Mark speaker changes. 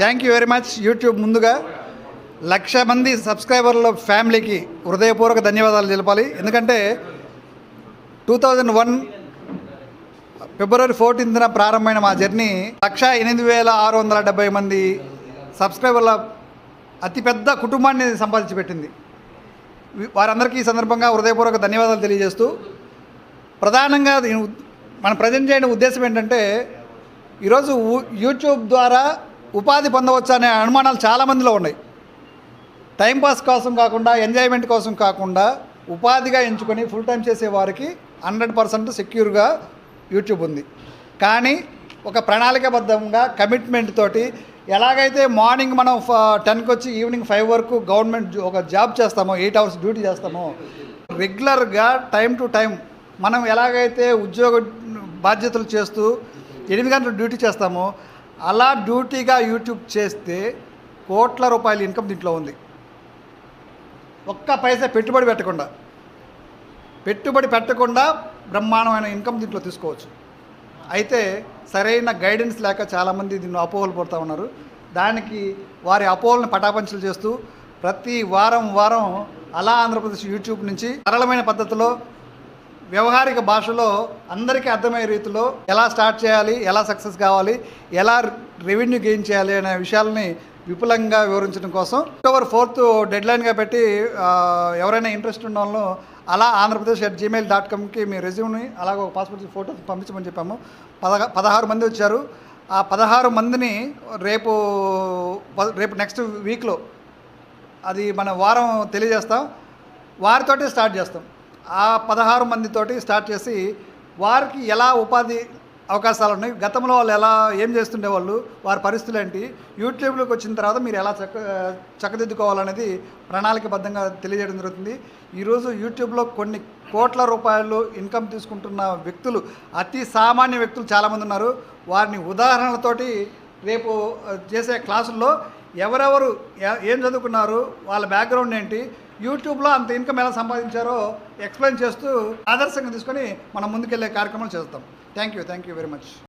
Speaker 1: Thank you very much YouTube ముందుగా. లక్ష మంది సబ్స్క్రైబర్ల ఫ్యామిలీకి హృదయపూర్వక ధన్యవాదాలు తెలపాలి. ఎందుకంటే టూ థౌజండ్ వన్ ఫిబ్రవరి ఫోర్టీన్త్న ప్రారంభమైన మా జర్నీ లక్ష ఎనిమిది వేల ఆరు వందల డెబ్బై మంది సబ్స్క్రైబర్ల అతిపెద్ద కుటుంబాన్ని సంపాదించి పెట్టింది. వారందరికీ ఈ సందర్భంగా హృదయపూర్వక ధన్యవాదాలు తెలియజేస్తూ ప్రధానంగా మనం ప్రజెంట్ చేయడం ఉద్దేశం ఏంటంటే ఈరోజు యూట్యూబ్ ద్వారా ఉపాధి పొందవచ్చు అనే అనుమానాలు చాలామందిలో ఉన్నాయి. టైంపాస్ కోసం కాకుండా ఎంజాయ్మెంట్ కోసం కాకుండా ఉపాధిగా ఎంచుకొని ఫుల్ టైం చేసే వారికి హండ్రెడ్ పర్సెంట్ సెక్యూర్గా యూట్యూబ్ ఉంది. కానీ ఒక ప్రణాళికబద్ధంగా కమిట్మెంట్ తోటి ఎలాగైతే మార్నింగ్ మనం టెన్కి వచ్చి ఈవినింగ్ ఫైవ్ వరకు గవర్నమెంట్ ఒక జాబ్ చేస్తామో ఎయిట్ అవర్స్ డ్యూటీ చేస్తామో రెగ్యులర్గా టైం టు టైం మనం ఎలాగైతే ఉద్యోగ బాధ్యతలు చేస్తూ ఎనిమిది గంటలు డ్యూటీ చేస్తామో అలా డ్యూటీగా యూట్యూబ్ చేస్తే కోట్ల రూపాయల ఇన్కమ్ దీంట్లో ఉంది. ఒక్క పైసా పెట్టుబడి పెట్టకుండా పెట్టుబడి పెట్టకుండా బ్రహ్మాండమైన ఇన్కమ్ దీంట్లో తీసుకోవచ్చు. అయితే సరైన గైడెన్స్ లేక చాలామంది దీన్ని అపోహలు పడుతూ ఉన్నారు. దానికి వారి అపోహలను పటాపంచలు చేస్తూ ప్రతి వారం వారం అలా ఆంధ్రప్రదేశ్ యూట్యూబ్ నుంచి సరళమైన పద్ధతిలో వ్యవహారిక భాషలో అందరికీ అర్థమయ్యే రీతిలో ఎలా స్టార్ట్ చేయాలి ఎలా సక్సెస్ కావాలి ఎలా రెవెన్యూ గెయిన్ చేయాలి అనే విషయాలని విపులంగా వివరించడం కోసం అక్టోబర్ ఫోర్త్ డెడ్లైన్గా పెట్టి ఎవరైనా ఇంట్రెస్ట్ ఉన్న వాళ్ళు అలా ఆంధ్రప్రదేశ్ అట్ జీమెయిల్ డాట్ కామ్కి మీ రెజ్యూమ్ని అలాగే ఒక పాస్పోర్ట్ ఫోటో పంపించమని చెప్పాము. పదహ పదహారు మంది వచ్చారు. ఆ పదహారు మందిని రేపు రేపు నెక్స్ట్ వీక్లో అది మన వారం తెలియజేస్తాం. వారితోటే స్టార్ట్ చేస్తాం. ఆ పదహారు మందితోటి స్టార్ట్ చేసి వారికి ఎలా ఉపాధి అవకాశాలు ఉన్నాయి గతంలో వాళ్ళు ఎలా ఏం చేస్తుండేవాళ్ళు వారి పరిస్థితులు ఏంటి యూట్యూబ్లోకి వచ్చిన తర్వాత మీరు ఎలా చక్క చక్కదిద్దుకోవాలనేది ప్రణాళికబద్ధంగా తెలియజేయడం జరుగుతుంది. ఈరోజు యూట్యూబ్లో కొన్ని కోట్ల రూపాయలు ఇన్కమ్ తీసుకుంటున్న వ్యక్తులు అతి సామాన్య వ్యక్తులు చాలామంది ఉన్నారు. వారిని ఉదాహరణలతోటి రేపు చేసే క్లాసుల్లో ఎవరెవరు ఏం చదువుకున్నారు వాళ్ళ బ్యాక్గ్రౌండ్ ఏంటి యూట్యూబ్లో అంత ఇన్కమ్ ఎలా సంపాదించారో ఎక్స్ప్లెయిన్ చేస్తూ ఆదర్శంగా తీసుకొని మనం ముందుకెళ్ళే కార్యక్రమాలు చేస్తాం. Thank you thank you very much